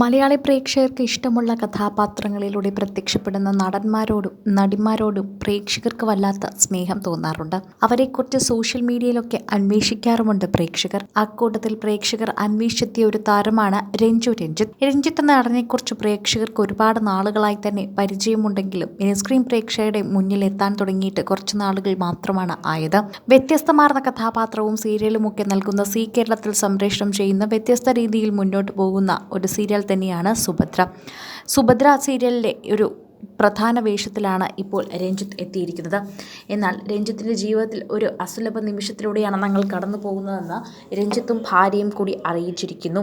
മലയാളി പ്രേക്ഷകർക്ക് ഇഷ്ടമുള്ള കഥാപാത്രങ്ങളിലൂടെ പ്രത്യക്ഷപ്പെടുന്ന നടന്മാരോടും നടിമാരോടും പ്രേക്ഷകർക്ക് വല്ലാത്ത സ്നേഹം തോന്നാറുണ്ട്. അവരെക്കുറിച്ച് സോഷ്യൽ മീഡിയയിലൊക്കെ അന്വേഷിക്കാറുമുണ്ട് പ്രേക്ഷകർ. അക്കൂട്ടത്തിൽ പ്രേക്ഷകർ അന്വേഷിച്ചെത്തിയ ഒരു താരമാണ് രഞ്ജു രഞ്ജിത്ത്. രഞ്ജിത്ത് നടനെക്കുറിച്ച് പ്രേക്ഷകർക്ക് ഒരുപാട് നാളുകളായി തന്നെ പരിചയമുണ്ടെങ്കിലും സ്ക്രീൻ പ്രേക്ഷകരുടെ മുന്നിൽ എത്താൻ തുടങ്ങിയിട്ട് കുറച്ച് നാളുകൾ മാത്രമാണ് ആയത്. വ്യത്യസ്തമാർന്ന കഥാപാത്രവും സീരിയലും ഒക്കെ നൽകുന്ന സി കേരളത്തിൽ സംപ്രേഷണം ചെയ്യുന്ന വ്യത്യസ്ത രീതിയിൽ മുന്നോട്ട് പോകുന്ന ഒരു സീരിയൽ തന്നെയാണ് സുഭദ്ര. സുഭദ്ര സീരിയലിലെ ഒരു പ്രധാന വേഷത്തിലാണ് ഇപ്പോൾ രഞ്ജിത്ത് എത്തിയിരിക്കുന്നത്. എന്നാൽ രഞ്ജിത്തിന്റെ ജീവിതത്തിൽ ഒരു അസുലഭ നിമിഷത്തിലൂടെയാണ് ഞങ്ങൾ കടന്നു പോകുന്നതെന്ന് രഞ്ജിത്തും ഭാര്യയും കൂടി അറിയിച്ചിരിക്കുന്നു.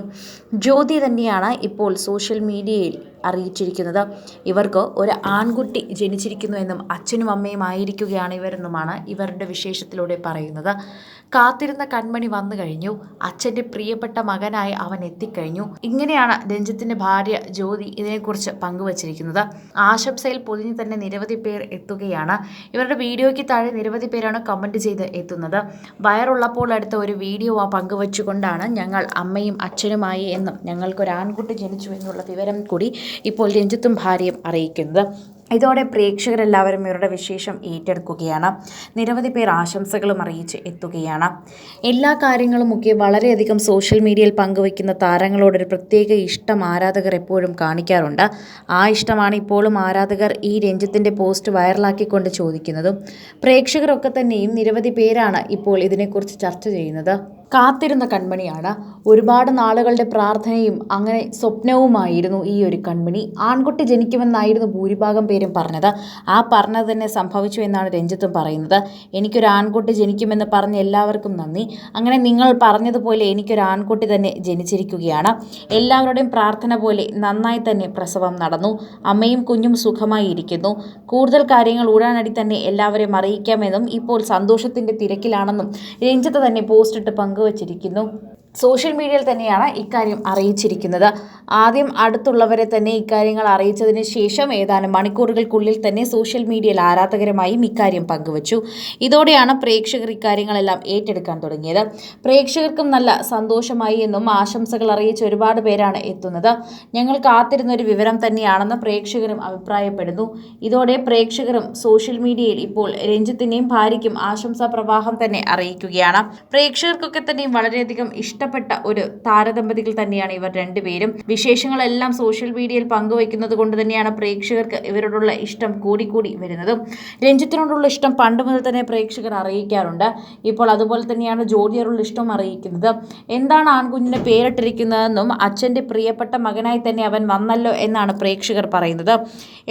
ജ്യോതി തന്നെയാണ് ഇപ്പോൾ സോഷ്യൽ മീഡിയയിൽ അറിയിച്ചിരിക്കുന്നത്. ഇവർക്ക് ഒരു ആൺകുട്ടി ജനിച്ചിരിക്കുന്നു എന്നും അച്ഛനും അമ്മയും ആയിരിക്കുകയാണ് ഇവരെന്നുമാണ് ഇവരുടെ വിശേഷത്തിലൂടെ പറയുന്നത്. കാത്തിരുന്ന കൺമണി വന്നു കഴിഞ്ഞു. അച്ഛന്റെ പ്രിയപ്പെട്ട മകനായി അവൻ എത്തിക്കഴിഞ്ഞു. ഇങ്ങനെയാണ് രഞ്ജിത്തിന്റെ ഭാര്യ ജ്യോതി ഇതിനെക്കുറിച്ച് പങ്കുവച്ചിരിക്കുന്നത്. ആശംസയിൽ പൊതിഞ്ഞ് തന്നെ നിരവധി പേർ എത്തുകയാണ്. ഇവരുടെ വീഡിയോയ്ക്ക് താഴെ നിരവധി പേരാണ് കമന്റ് ചെയ്ത് എത്തുന്നത്. വയറുള്ളപ്പോൾ അടുത്ത ഒരു വീഡിയോ പങ്കുവച്ചുകൊണ്ടാണ് ഞങ്ങൾ അമ്മയും അച്ഛനുമായി എന്നും ഞങ്ങൾക്കൊരു ആൺകുട്ടി ജനിച്ചു എന്നുള്ള വിവരം കൂടി ഇപ്പോൾ രഞ്ജിത്തും ഭാര്യയും അറിയിക്കുന്നത്. ഇതോടെ പ്രേക്ഷകരെല്ലാവരും ഇവരുടെ വിശേഷം ഏറ്റെടുക്കുകയാണ്. നിരവധി പേർ ആശംസകളും അറിയിച്ച് എത്തുകയാണ്. എല്ലാ കാര്യങ്ങളുമൊക്കെ വളരെയധികം സോഷ്യൽ മീഡിയയിൽ പങ്കുവയ്ക്കുന്ന താരങ്ങളോടൊരു പ്രത്യേക ഇഷ്ടം ആരാധകർ എപ്പോഴും കാണിക്കാറുണ്ട്. ആ ഇഷ്ടമാണ് ഇപ്പോഴും ആരാധകർ ഈ രഞ്ജിത്തിന്റെ പോസ്റ്റ് വൈറലാക്കിക്കൊണ്ട് ചോദിക്കുന്നതും. പ്രേക്ഷകരൊക്കെ തന്നെയും നിരവധി പേരാണ് ഇപ്പോൾ ഇതിനെക്കുറിച്ച് ചർച്ച ചെയ്യുന്നത്. കാത്തിരുന്ന കൺമണിയാണ്. ഒരുപാട് നാളുകളുടെ പ്രാർത്ഥനയും അങ്ങനെ സ്വപ്നവുമായിരുന്നു ഈ ഒരു കൺമണി. ആൺകുട്ടി ജനിക്കുമെന്നായിരുന്നു ഭൂരിഭാഗം പേരും പറഞ്ഞത്. ആ പറഞ്ഞത് തന്നെ സംഭവിച്ചു എന്നാണ് രഞ്ജിത്തും പറയുന്നത്. എനിക്കൊരു ആൺകുട്ടി ജനിക്കുമെന്ന് പറഞ്ഞ എല്ലാവർക്കും നന്ദി. അങ്ങനെ നിങ്ങൾ പറഞ്ഞതുപോലെ എനിക്കൊരു ആൺകുട്ടി തന്നെ ജനിച്ചിരിക്കുകയാണ്. എല്ലാവരുടെയും പ്രാർത്ഥന പോലെ നന്നായി തന്നെ പ്രസവം നടന്നു. അമ്മയും കുഞ്ഞും സുഖമായി ഇരിക്കുന്നു കൂടുതൽ കാര്യങ്ങൾ ഉടനടി തന്നെ എല്ലാവരെയും അറിയിക്കാമെന്നും ഇപ്പോൾ സന്തോഷത്തിന്റെ തിരക്കിലാണെന്നും രഞ്ജിത്ത് തന്നെ പോസ്റ്റിട്ട് പങ്കുവച്ചിരിക്കുന്നു. സോഷ്യൽ മീഡിയയിൽ തന്നെയാണ് ഇക്കാര്യം അറിയിച്ചിരിക്കുന്നത്. ആദ്യം അടുത്തുള്ളവരെ തന്നെ ഇക്കാര്യങ്ങൾ അറിയിച്ചതിന് ശേഷം ഏതാനും മണിക്കൂറുകൾക്കുള്ളിൽ തന്നെ സോഷ്യൽ മീഡിയയിൽ ആരാധകരുമായും ഇക്കാര്യം പങ്കുവച്ചു. ഇതോടെയാണ് പ്രേക്ഷകർ ഇക്കാര്യങ്ങളെല്ലാം ഏറ്റെടുക്കാൻ തുടങ്ങിയത്. പ്രേക്ഷകർക്കും നല്ല സന്തോഷമായി എന്നും ആശംസകൾ അറിയിച്ച ഒരുപാട് പേരാണ് എത്തുന്നത്. ഞങ്ങൾ കാത്തിരുന്ന ഒരു വിവരം തന്നെയാണെന്ന് പ്രേക്ഷകരും അഭിപ്രായപ്പെടുന്നു. ഇതോടെ പ്രേക്ഷകരും സോഷ്യൽ മീഡിയയിൽ ഇപ്പോൾ രഞ്ജിത്തിന്റെയും ഭാര്യയ്ക്കും ആശംസാ പ്രവാഹം തന്നെ അറിയിക്കുകയാണ്. പ്രേക്ഷകർക്കൊക്കെ തന്നെയും വളരെയധികം ഇഷ്ടപ്പെട്ട ഒരു താരദമ്പതികൾ തന്നെയാണ് ഇവർ രണ്ടുപേരും. വിശേഷങ്ങളെല്ലാം സോഷ്യൽ മീഡിയയിൽ പങ്കുവയ്ക്കുന്നത് കൊണ്ട് തന്നെയാണ് പ്രേക്ഷകർക്ക് ഇവരോടുള്ള ഇഷ്ടം കൂടിക്കൂടി വരുന്നതും. രഞ്ജിത്തിനോടുള്ള ഇഷ്ടം പണ്ട് മുതൽ തന്നെ പ്രേക്ഷകർ അറിയിക്കാറുണ്ട്. ഇപ്പോൾ അതുപോലെ തന്നെയാണ് ജോഡിയറുള്ള ഇഷ്ടം അറിയിക്കുന്നത്. എന്താണ് ആൺകുഞ്ഞിനെ പേരിട്ടിരിക്കുന്നതെന്നും അച്ഛന്റെ പ്രിയപ്പെട്ട മകനായി തന്നെ അവൻ വന്നല്ലോ എന്നാണ് പ്രേക്ഷകർ പറയുന്നത്.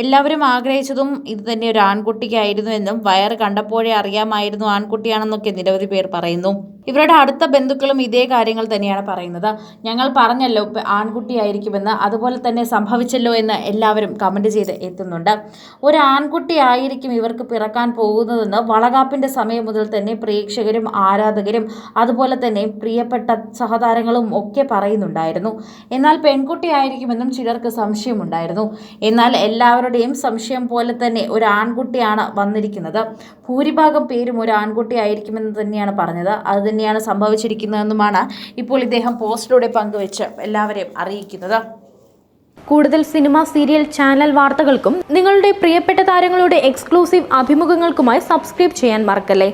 എല്ലാവരും ആഗ്രഹിച്ചതും ഇത് തന്നെ ഒരു ആൺകുട്ടിക്കായിരുന്നു എന്നും വയറ് കണ്ടപ്പോഴേ അറിയാമായിരുന്നു ആൺകുട്ടിയാണെന്നൊക്കെ നിരവധി പേർ പറയുന്നു. ഇവരുടെ അടുത്ത ബന്ധുക്കളും ഇതേ കാര്യങ്ങൾ തന്നെയാണ് പറയുന്നത്. ഞങ്ങൾ പറഞ്ഞല്ലോ ആൺകുട്ടിയായിരിക്കുമെന്ന് അതുപോലെ തന്നെ സംഭവിച്ചല്ലോ എന്ന് എല്ലാവരും കമന്റ് ചെയ്ത് എത്തുന്നുണ്ട്. ഒരു ആൺകുട്ടിയായിരിക്കും ഇവർക്ക് പിറക്കാൻ പോകുന്നതെന്ന് വളകാപ്പിന്റെ സമയം മുതൽ തന്നെ പ്രേക്ഷകരും ആരാധകരും അതുപോലെ തന്നെ പ്രിയപ്പെട്ട സഹതാരങ്ങളും ഒക്കെ പറയുന്നുണ്ടായിരുന്നു. എന്നാൽ പെൺകുട്ടിയായിരിക്കുമെന്നും ചിലർക്ക് സംശയമുണ്ടായിരുന്നു. എന്നാൽ എല്ലാവരുടെയും സംശയം പോലെ തന്നെ ഒരു ആൺകുട്ടിയാണ് വന്നിരിക്കുന്നത്. ഭൂരിഭാഗം പേരും ഒരു ആൺകുട്ടിയായിരിക്കുമെന്ന് തന്നെയാണ് പറഞ്ഞത്. അത് തന്നെയാണ് സംഭവിച്ചിരിക്കുന്നതെന്നുമാണ് ഇപ്പോൾ ഇദ്ദേഹം പോസ്റ്റിലൂടെ പങ്കുവെച്ച് എല്ലാവരെയും അറിയിക്കുന്നത്. കൂടുതൽ സിനിമ സീരിയൽ ചാനൽ വാർത്തകൾക്കും നിങ്ങളുടെ പ്രിയപ്പെട്ട താരങ്ങളുടെ എക്സ്ക്ലൂസീവ് അഭിമുഖങ്ങൾക്കുമായി സബ്സ്ക്രൈബ് ചെയ്യാൻ മറക്കല്ലേ?